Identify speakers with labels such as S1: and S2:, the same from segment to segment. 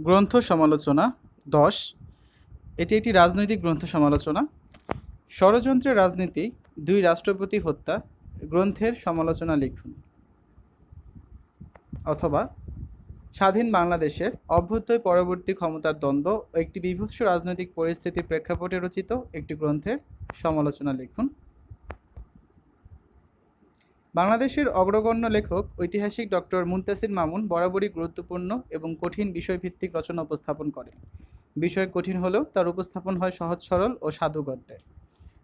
S1: গ্রন্থ সমালোচনা, দশ। এটি একটি রাজনৈতিক গ্রন্থ সমালোচনা। ষড়যন্ত্রের রাজনীতি, দুই রাষ্ট্রপতি হত্যা, গ্রন্থের সমালোচনা লিখুন। অথবা, স্বাধীন বাংলাদেশের অভ্যুদয় পরবর্তী ক্ষমতার দ্বন্দ্ব একটি বিভৎস রাজনৈতিক পরিস্থিতির প্রেক্ষাপটে রচিত একটি গ্রন্থের সমালোচনা লিখুন। বাংলাদেশের অগ্রগণ্য লেখক, ঐতিহাসিক ডক্টর মুন্তাসির মামুন বরাবরই গুরুত্বপূর্ণ এবং কঠিন বিষয়ভিত্তিক রচনা উপস্থাপন করেন। বিষয় কঠিন হলেও তার উপস্থাপন হয় সহজ, সরল ও সাধু গদ্যে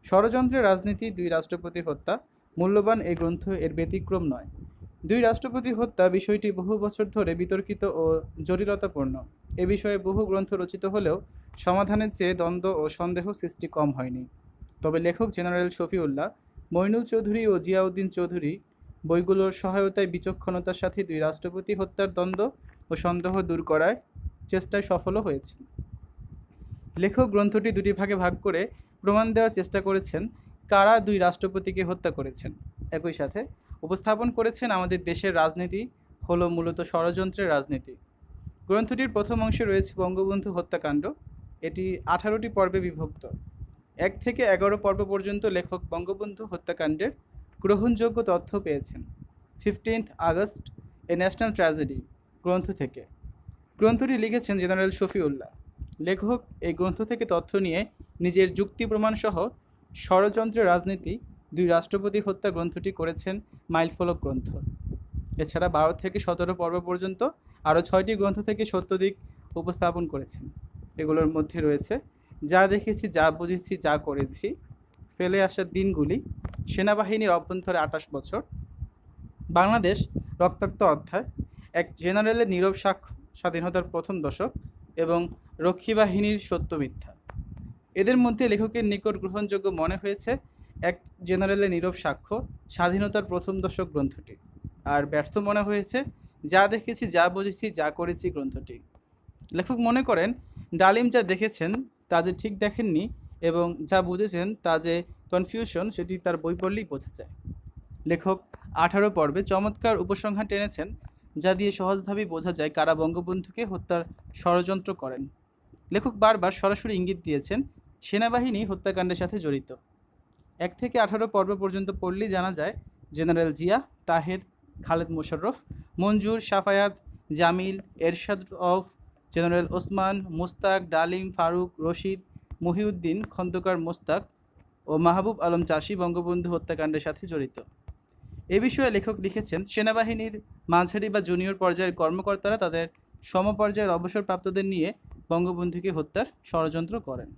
S1: ষড়যন্ত্রের রাজনীতি, দুই রাষ্ট্রপতি হত্যা, মূল্যবান এই গ্রন্থ এর ব্যতিক্রম নয়। দুই রাষ্ট্রপতি হত্যা বিষয়টি বহু বছর ধরে বিতর্কিত ও জটিলতাপূর্ণ। এ বিষয়ে বহু গ্রন্থ রচিত হলেও সমাধানের চেয়ে দ্বন্দ্ব ও সন্দেহ সৃষ্টি কম হয়নি। তবে লেখক জেনারেল শফিউল্লাহ মইনুল চৌধুরী ও জিয়াউদ্দিন চৌধুরী বইগুলোর সহায়তায় বিচক্ষণতার সাথে দুই রাষ্ট্রপতি হত্যার দ্বন্দ্ব ও সন্দেহ দূর করার চেষ্টায় সফলও হয়েছে। লেখক গ্রন্থটি দুটি ভাগে ভাগ করে প্রমাণ দেওয়ার চেষ্টা করেছেন, কারা দুই রাষ্ট্রপতিকে হত্যা করেছেন। একই সাথে উপস্থাপন করেছেন আমাদের দেশের রাজনীতি হলো মূলত ষড়যন্ত্রের রাজনীতি। গ্রন্থটির প্রথম অংশে রয়েছে বঙ্গবন্ধু হত্যাকাণ্ড। এটি আঠারোটি পর্বে বিভক্ত। এক থেকে এগারো পর্ব পর্যন্ত লেখক বঙ্গবন্ধু হত্যাকাণ্ডের গ্রহণযোগ্য তথ্য পেয়েছেন। Fifteenth August a national tragedy, গ্রন্থ থেকে। গ্রন্থটি লিখেছেন জেনারেল শফিউল্লাহ। লেখক এই গ্রন্থ থেকে তথ্য নিয়ে নিজের যুক্তি প্রমাণ সহ ষড়যন্ত্রের রাজনীতি দুই রাষ্ট্রপতি হত্যা গ্রন্থটি করেছেন মাইলফলক গ্রন্থ। এছাড়া বারো থেকে সতেরো পর্ব পর্যন্ত আরও ছয়টি গ্রন্থ থেকে সত্যদিক উপস্থাপন করেছেন। এগুলোর মধ্যে রয়েছে যা দেখেছি, যা বুঝেছি, যা করেছি, ফেলে আসার দিনগুলি সেনাবাহিনীর অভ্যন্তরে আঠাশ বছর। বাংলাদেশ রক্তাক্ত অধ্যায়, এক জেনারেলের নীরব সাক্ষ্য, স্বাধীনতার প্রথম দশক এবং রক্ষী বাহিনীর সত্য মিথ্যা। এদের মধ্যে লেখকের নিকট গ্রহণযোগ্য মনে হয়েছে এক জেনারেলের নীরব সাক্ষ্য, স্বাধীনতার প্রথম দশক গ্রন্থটি। আর ব্যর্থ মনে হয়েছে, যা দেখেছি, যা বুঝেছি, যা করেছি গ্রন্থটি। লেখক মনে করেন, ডালিম যা দেখেছেন তা যে ঠিক দেখেননি এবং যা বুঝেছেন তা যে কনফিউশন সেটি তার বই পড়লেই বোঝা যায়। লেখক আঠারো পর্বে চমৎকার উপসংহার টেনেছেন, যা দিয়ে সহজভাবেই বোঝা যায় কারা বঙ্গবন্ধুকে হত্যার ষড়যন্ত্র করেন। লেখক বারবার সরাসরি ইঙ্গিত দিয়েছেন, সেনাবাহিনী হত্যাকাণ্ডের সাথে জড়িত। এক থেকে আঠারো পর্ব পর্যন্ত পড়লেই জানা যায়, general Zia, Taher, Khaled Musharraf, Manzur Shafaat Jamil, Ershad of general Osman, Mustaq, Dalim, Faruk, Rashid, Mohiuddin, Khandakar Mostak ও মাহবুব আলম চাষি বঙ্গবন্ধু হত্যাকাণ্ডের সাথে জড়িত। এ বিষয়ে লেখক লিখেছেন, সেনাবাহিনীর মাঝারি বা জুনিয়র পর্যায়ের কর্মকর্তারা তাদের সমপর্যায়ের অবসরপ্রাপ্তদের নিয়ে বঙ্গবন্ধুকে হত্যার ষড়যন্ত্র করেন।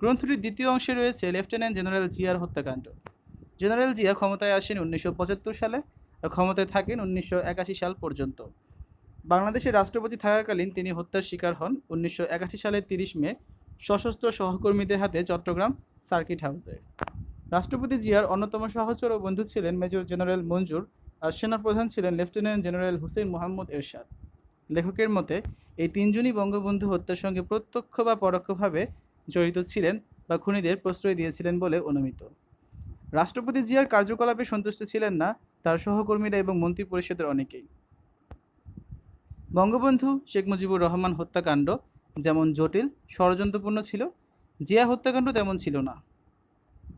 S1: গ্রন্থটির দ্বিতীয় অংশে রয়েছে লেফটেন্যান্ট জেনারেল জিয়ার হত্যাকাণ্ড। জেনারেল জিয়া ক্ষমতায় আসেন উনিশশো পঁচাত্তর সালে ক্ষমতায় থাকেন উনিশশো একাশি সাল পর্যন্ত। বাংলাদেশের রাষ্ট্রপতি থাকাকালীন তিনি হত্যার শিকার হন উনিশশো একাশি সালের তিরিশ মে, সশস্ত্র সহকর্মীদের হাতে চট্টগ্রাম সার্কিট হাউসে। রাষ্ট্রপতি জিয়ার অন্যতম সহচর ও বন্ধু ছিলেন মেজর জেনারেল মঞ্জুর আর সেনাপ্রধান ছিলেন লেফটেন্যান্ট জেনারেল হুসেন মোহাম্মদ এরশাদ। লেখকের মতে, এই তিনজনই বঙ্গবন্ধু হত্যার সঙ্গে প্রত্যক্ষ বা পরোক্ষভাবে জড়িত ছিলেন বা খুনিদের প্রশ্রয় দিয়েছিলেন বলে অনুমিত। রাষ্ট্রপতি জিয়ার কার্যকলাপে সন্তুষ্ট ছিলেন না তার সহকর্মীরা এবং মন্ত্রী পরিষদের অনেকেই। বঙ্গবন্ধু শেখ মুজিবুর রহমান হত্যাকাণ্ড যেমন জটিল, ষড়যন্ত্রপূর্ণ ছিল, জিয়া হত্যাকাণ্ড তেমন ছিল না।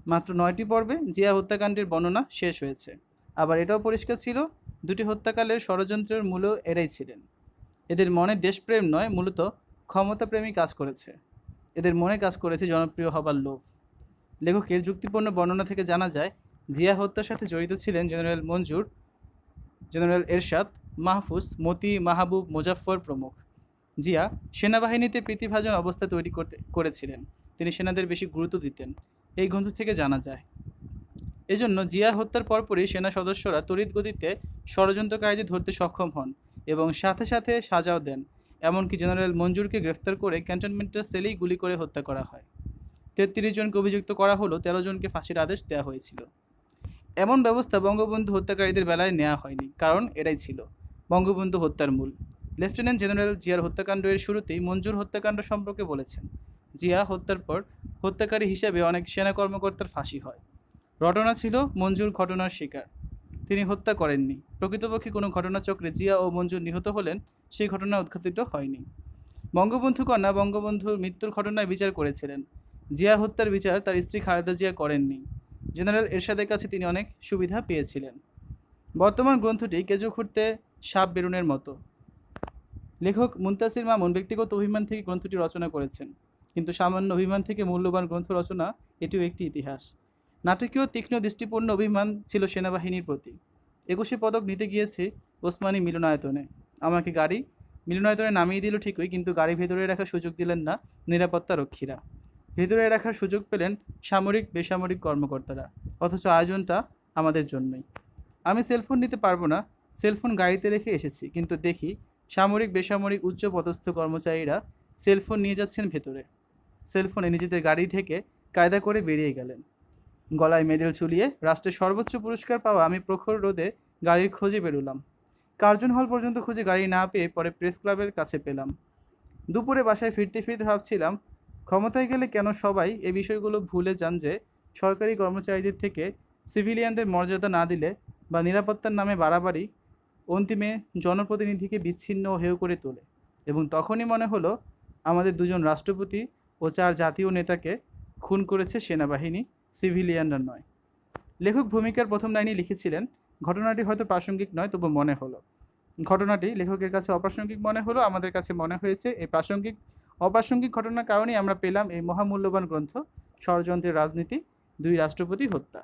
S1: মাত্র নয়টি পর্বে জিয়া হত্যাকাণ্ডের বর্ণনা শেষ হয়েছে। আবার এটাও পরিষ্কার ছিল, দুটি হত্যাকালের ষড়যন্ত্রের মূলও এরাই ছিলেন। এদের মনে দেশপ্রেম নয়, মূলত ক্ষমতাপ্রেমী কাজ করেছে। এদের মনে কাজ করেছে জনপ্রিয় হবার লোভ। লেখকের যুক্তিপূর্ণ বর্ণনা থেকে জানা যায়, জিয়া হত্যার সাথে জড়িত ছিলেন জেনারেল মঞ্জুর, জেনারেল এরশাদ মাহফুজ, মতি মাহবুব, মুজাফফর প্রমুখ। জিয়া, সেনাবাহিনীতে প্রীতিভাজন অবস্থা তৈরি করতে, করেছিলেন। তিনি সেনাদের বেশি গুরুত্ব দিতেন। এই গ্রন্থ থেকে জানা যায়। এজন্য জিয়া হত্যার পরপরই সেনা সদস্যরা তড়িৎ গতিতে ষড়যন্ত্রকারীদের ধরতে সক্ষম হন এবং সাথে সাথে সাজাও দেন। এমনকি জেনারেল মঞ্জুরকে গ্রেফতার করে ক্যান্টনমেন্টের সেলেই গুলি করে হত্যা করা হয়। তেত্রিশ জনকে অভিযুক্ত করা হলো, তেরো জনকে ফাঁসির আদেশ দেওয়া হয়েছিল। এমন ব্যবস্থা বঙ্গবন্ধু হত্যাকারীদের বেলায় নেওয়া হয়নি, কারণ এটাই ছিল। বঙ্গবন্ধু হত্যার মূল। লেফটেন্যান্ট জেনারেল জিয়ার হত্যাকাণ্ডের শুরুতেই মঞ্জুর হত্যাকাণ্ড সম্পর্কে বলেছেন। জিয়া হত্যার পর হত্যাকারী হিসেবে অনেক সেনা কর্মকর্তার ফাঁসি হয়। ঘটনা ছিল মঞ্জুর ঘটনার শিকার। তিনি হত্যা করেননি। প্রকৃতপক্ষে কোনো ঘটনাচক্রে জিয়া ও মঞ্জুর নিহত হলেন, সেই ঘটনা উদ্ঘাটিত হয়নি। বঙ্গবন্ধু কন্যা বঙ্গবন্ধুর মৃত্যুর ঘটনায় বিচার করেছিলেন। জিয়া হত্যার বিচার তার স্ত্রী খালেদা জিয়া করেননি। জেনারেল এরশাদের কাছে তিনি অনেক সুবিধা পেয়েছিলেন। বর্তমান গ্রন্থটি কেঁচো খুঁড়তে সাপ বেরুনের মতো। লেখক মুন্তাসির মামুন ব্যক্তিগত অভিমান থেকে গ্রন্থটি রচনা করেছেন। কিন্তু সামান্য অভিমান থেকে মূল্যবান গ্রন্থ রচনা এটিও একটি ইতিহাস। নাটকীয় তীক্ষ্ণ দৃষ্টিপূর্ণ অভিমান ছিল সেনাবাহিনীর প্রতি। একুশে পদক নিতে গিয়েছে ওসমানী মিলনায়তনে। আমাকে গাড়ি মিলনায়তনে নামিয়ে দিল ঠিকই, কিন্তু গাড়ি ভেতরে রাখার সুযোগ দিলেন না নিরাপত্তা রক্ষীরা। ভেতরে রাখার সুযোগ পেলেন সামরিক, বেসামরিক কর্মকর্তারা। অথচ আয়োজনটা আমাদের জন্যই। আমি সেলফোন নিতে পারব না সেলফোন গাড়িতে রেখে এসেছি, কিন্তু দেখি সামরিক, বেসামরিক উচ্চ পদস্থ কর্মচারীরা সেলফোন নিয়ে যাচ্ছেন ভেতরে। সেলফোনে নিজেদের গাড়ি থেকে কায়দা করে বেরিয়ে গেলেন। গলায় মেডেল ঝুলিয়ে রাষ্ট্রের সর্বোচ্চ পুরস্কার পাওয়া আমি প্রখর রোদে গাড়ির খোঁজে বেরোলাম। কার্জন হল পর্যন্ত খুঁজে গাড়ি না পেয়ে পরে প্রেস ক্লাবের কাছে পেলাম। দুপুরে বাসায় ফিরতে ফিরতে ভাবছিলাম, ক্ষমতায় গেলে কেন সবাই এ বিষয়গুলো ভুলে যান যে সরকারি কর্মচারীদের থেকে সিভিলিয়ানদের মর্যাদা না দিলে বা নিরাপত্তার নামে বাড়াবাড়ি অন্তিমে জনপ্রতিনিধিকে বিচ্ছিন্ন হেয় করে তোলে এবং তখনই মনে হলো আমাদের দুজন রাষ্ট্রপতি ও চার জাতীয় নেতাকে খুন করেছে সেনাবাহিনী, সিভিলিয়ানরা নয়। লেখক ভূমিকার প্রথম লাইনে লিখেছিলেন, ঘটনাটি হয়তো প্রাসঙ্গিক নয়, তবু মনে হলো। ঘটনাটি লেখকের কাছে অপ্রাসঙ্গিক মনে হলো, আমাদের কাছে মনে হয়েছে, এই প্রাসঙ্গিক, অপ্রাসঙ্গিক ঘটনার কারণেই আমরা পেলাম এই মহামূল্যবান গ্রন্থ, ষড়যন্ত্রের রাজনীতি, দুই রাষ্ট্রপতি হত্যা।